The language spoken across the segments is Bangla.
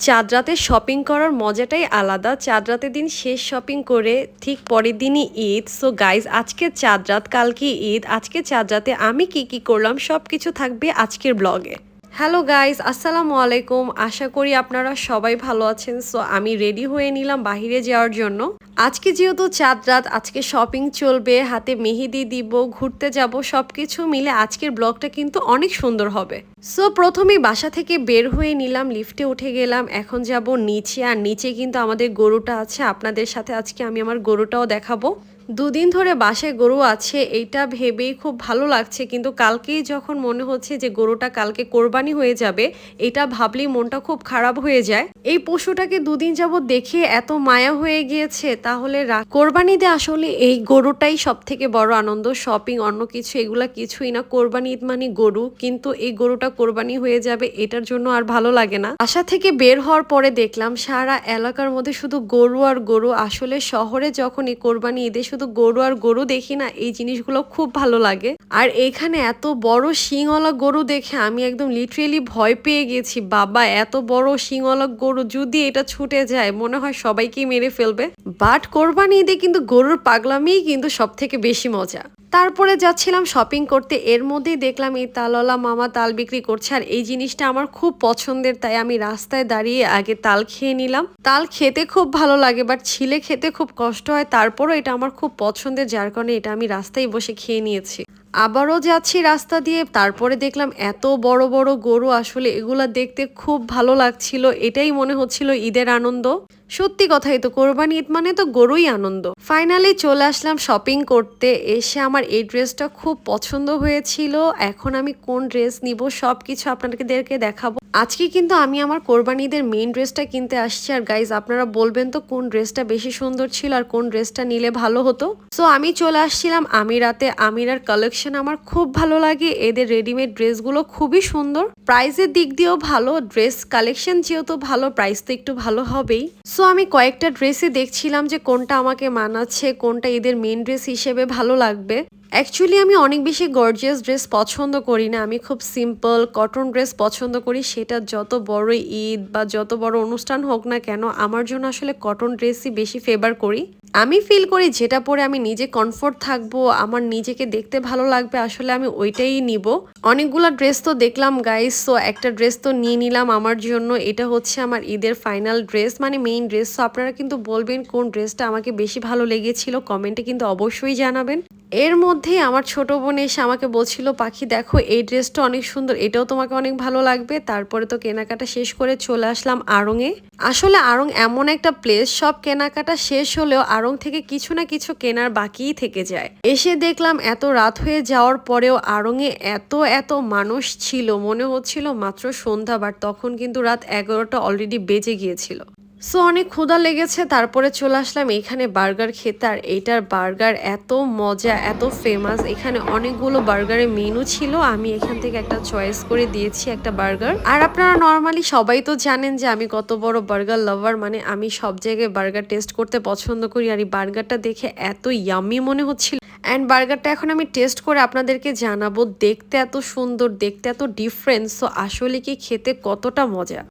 চাঁদ রাতে শপিং করার মজাটাই আলাদা। চাঁদ রাতের দিন শেষ শপিং করে ঠিক পরের দিনই ঈদ। সো গাইজ আজকে চাঁদরাত, কালকে ঈদ। আজকে চাঁদরাতে আমি কি কি করলাম সব কিছু থাকবে আজকের ব্লগে হ্যালো গাইজ আসসালামু আলাইকুম। আশা করি আপনারা সবাই ভালো আছেন। সো আমি রেডি হয়ে নিলাম বাহিরে যাওয়ার জন্য। আজকে যেহেতু চাঁদ রাত, আজকে শপিং চলবে, হাতে মেহেদি দিব, ঘুরতে যাব সব কিছু মিলে আজকের ব্লগটা কিন্তু অনেক সুন্দর হবে। সো প্রথমে বাসা থেকে বের হয়ে নিলাম লিফটে উঠে গেলাম, এখন যাব নিচে। আর নিচে কিন্তু আমাদের গরুটা আছে, আপনাদের সাথে আজকে আমি আমার গরুটাও দেখাবো। দুদিন ধরে বাসায় গরু আছে, এইটা ভেবেই খুব ভালো লাগছে। কিন্তু কালকেই যখন মনে হচ্ছে যে গরুটা কালকে কোরবানি হয়ে যাবে এটা ভাবলেই মনটা খুব খারাপ হয়ে যায়। এই পশুটাকে দুদিন যাবত দেখে এত মায়া হয়ে গিয়েছে, তাহলে কোরবানিতে আসলে এই গরুটাই সব থেকে বড় আনন্দ। শপিং, অন্য কিছু, এগুলা কিছুই না। কোরবানি ঈদ মানে গরু, কিন্তু এই গরুটা কোরবানি হয়ে যাবে, এটার জন্য আর ভালো লাগে না। বাসা থেকে বের হওয়ার পরে দেখলাম সারা এলাকার মধ্যে শুধু গরু আর গরু। আসলে শহরে যখন এই কোরবানি ঈদে শুধু গরু আর গরু দেখি না এই জিনিসগুলো খুব ভালো লাগে। আর এখানে এত বড় শিংওয়ালা গরু দেখে আমি একদম লিটারেলি ভয় পেয়ে গেছি। বাবা, এত বড় শিংওয়ালা গরু যদি এটা ছুটে যায়, মনে হয় সবাইকেই মেরে ফেলবে। বাট কোরবানি ঈদে কিন্তু গরুর পাগলামি কিন্তু সব থেকে বেশি মজা। তারপরে যাচ্ছিলাম শপিং করতে, এর মধ্যেই দেখলাম এই তালওয়ালা মামা তাল বিক্রি করছে। আর এই জিনিসটা আমার খুব পছন্দের, তাই আমি রাস্তায় দাঁড়িয়ে আগে তাল খেয়ে নিলাম। তাল খেতে খুব ভালো লাগে বাট ছিলে খেতে খুব কষ্ট হয়। তারপরও এটা আমার খুব পছন্দের, যার কারণে এটা আমি রাস্তায় বসে খেয়ে নিয়েছি। আবারও যাচ্ছি রাস্তা দিয়ে, তারপরে দেখলাম এত বড় বড় গরু, আসলে এগুলা দেখতে খুব ভালো লাগছিল। এটাই মনে হচ্ছিল ঈদের আনন্দ। সত্যি কথাই তো, কোরবানি ঈদ মানে তো গরুই আনন্দ। ফাইনালি চলে আসলাম শপিং করতে, এসে আমার এই ড্রেসটা খুব পছন্দ হয়েছিল। এখন আমি কোন ড্রেস নিব সব কিছু আপনাদেরকে দেখাবো। আজকে কিন্তু আমি আমার কোরবানিদের মেন ড্রেসটা কিনতে আসছি। আর গাইজ আপনারা বলবেন তো কোন ড্রেসটা বেশি সুন্দর ছিল আর কোন ড্রেসটা নিলে ভালো হতো? সো আমি চলে আসছিলাম আমিরাতে। আমিরার কালেকশন আমার খুব ভালো লাগে। এদের রেডিমেড ড্রেসগুলো খুবই সুন্দর। প্রাইসের দিক দিয়েও ভালো ড্রেস কালেকশন যেহেতু ভালো প্রাইস তো একটু ভালো হবেই। সো আমি কয়েকটা ড্রেসই দেখছিলাম যে কোনটা আমাকে মানাচ্ছে, কোনটা এদের মেন ড্রেস হিসেবে ভালো লাগবে। অ্যাকচুয়ালি আমি অনেক বেশি গর্জিয়াস ড্রেস পছন্দ করি না। আমি খুব সিম্পল কটন ড্রেস পছন্দ করি। সেটা যত বড় ঈদ বা যত বড় অনুষ্ঠান হোক না কেন, আমার জন্য আসলে কটন ড্রেসই বেশি ফেভার করি। আমি ফিল করি যেটা পরে আমি নিজে কমফোর্ট থাকব, আমার নিজেকে দেখতে ভালো লাগবে, আসলে আমি ওইটাই নিব। অনেকগুলো ড্রেস তো দেখলাম গাইস তো একটা ড্রেস তো নিয়ে নিলাম আমার জন্য। এটা হচ্ছে আমার ঈদের ফাইনাল ড্রেস মানে মেইন ড্রেস তো আপনারা কিন্তু বলবেন কোন ড্রেসটা আমাকে বেশি ভালো লেগেছিল কমেন্টে কিন্তু অবশ্যই জানাবেন। এর মধ্যে আমার ছোট বোন এসে আমাকে বলছিল, পাখি, দেখো, এই ড্রেসটা অনেক সুন্দর, এটাও তোমাকে অনেক ভালো লাগবে। তারপরে তো কেনাকাটা শেষ করে চলে আসলাম আড়ংয়ে আসলে আড়ং এমন একটা প্লেস সব কেনাকাটা শেষ হলেও আড়ং থেকে কিছু না কিছু কেনার বাকিই থেকে যায়। এসে দেখলাম এত রাত হয়ে যাওয়ার পরেও আড়ংয়ে এত এত মানুষ ছিল, মনে হচ্ছিল মাত্র সন্ধ্যা বাট তখন কিন্তু রাত এগারোটা অলরেডি বেজে গিয়েছিল। সো অনেক ক্ষুধা লেগেছে, তারপরে চলে আসলাম এখানে বার্গার খেতে। আর এইটার বার্গার এত মজা, এত ফেমাস এখানে অনেকগুলো বার্গারের মেনু ছিল, আমি এখান থেকে একটা চয়েস করে দিয়েছি একটা বার্গার। আর আপনারা নর্মালি সবাই তো জানেন যে আমি কত বড় বার্গার লাভার মানে আমি সব জায়গায় বার্গার টেস্ট করতে পছন্দ করি। আর এই বার্গারটা দেখে এত ইয়ামি মনে হচ্ছিল। অ্যান্ড বার্গারটা এখন আমি টেস্ট করে আপনাদেরকে জানাব, দেখতে এত সুন্দর, দেখতে এত ডিফারেন্স তো আসলে কি খেতে কতটা মজা?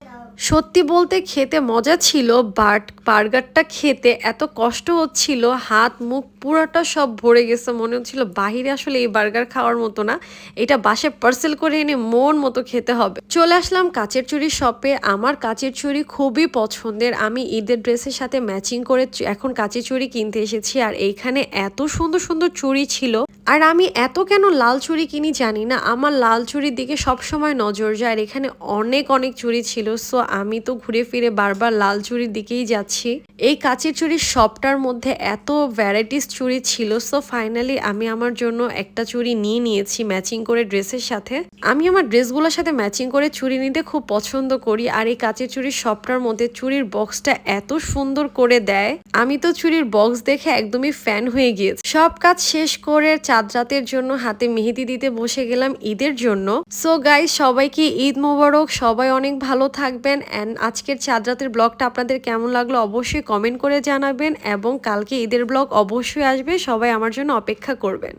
সত্যি বলতে খেতে মজা ছিল বাট বার্গারটা খেতে এত কষ্ট হচ্ছিল, হাত মুখ পুরোটা সব ভরে গেছে, মনে হচ্ছিল বাহিরে আসলে এই বার্গার খাওয়ার মতো না। এটা বাসে পার্সেল করে এনে মন মতো খেতে হবে। চলে আসলাম কাচের চুরি শপে আমার কাচের চুরি খুবই পছন্দের। আমি ঈদের ড্রেসের সাথে ম্যাচিং করে এখন কাচের চুরি কিনতে এসেছি। আর এইখানে এত সুন্দর সুন্দর চুড়ি ছিল। আর আমি এত কেন লাল চুড়ি কিনি জানি না। আমার লাল চুড়ির দিকে সব সময় নজর যায় আর এখানে অনেক অনেক চুড়ি ছিল। সো আমি তো ঘুরে ফিরে বারবার লাল চুড়ির দিকেই যাচ্ছি। এই কাচের চুড়ির সবটার মধ্যে এত ভ্যারাইটিস চুড়ি ছিল। সো ফাইনালি আমি আমার জন্য একটা চুড়ি নিয়ে নিয়েছি ম্যাচিং করে ড্রেসের সাথে। আমি আমার ড্রেসগুলোর সাথে ম্যাচিং করে চুড়ি নিতে খুব পছন্দ করি আর এই কাচের চুড়ির সবটার মধ্যে চুড়ির বক্সটা এত সুন্দর করে দেয়। আমি তো চুড়ির বক্স দেখে একদমই ফ্যান হয়ে গিয়েছি। সব কাজ শেষ করে চাঁদ রাতের জন্য হাতে মেহেদি দিতে বসে গেলাম ঈদের জন্য। সো গাই সবাইকে ঈদ মোবারক, সবাই অনেক ভালো থাকবেন। অ্যান্ড আজকের চাঁদ রাতের ব্লগটা আপনাদের কেমন লাগল অবশ্যই কমেন্ট করে জানাবেন এবং কালকে ঈদের ব্লগ অবশ্যই আসবে, সবাই আমার জন্য অপেক্ষা করবেন।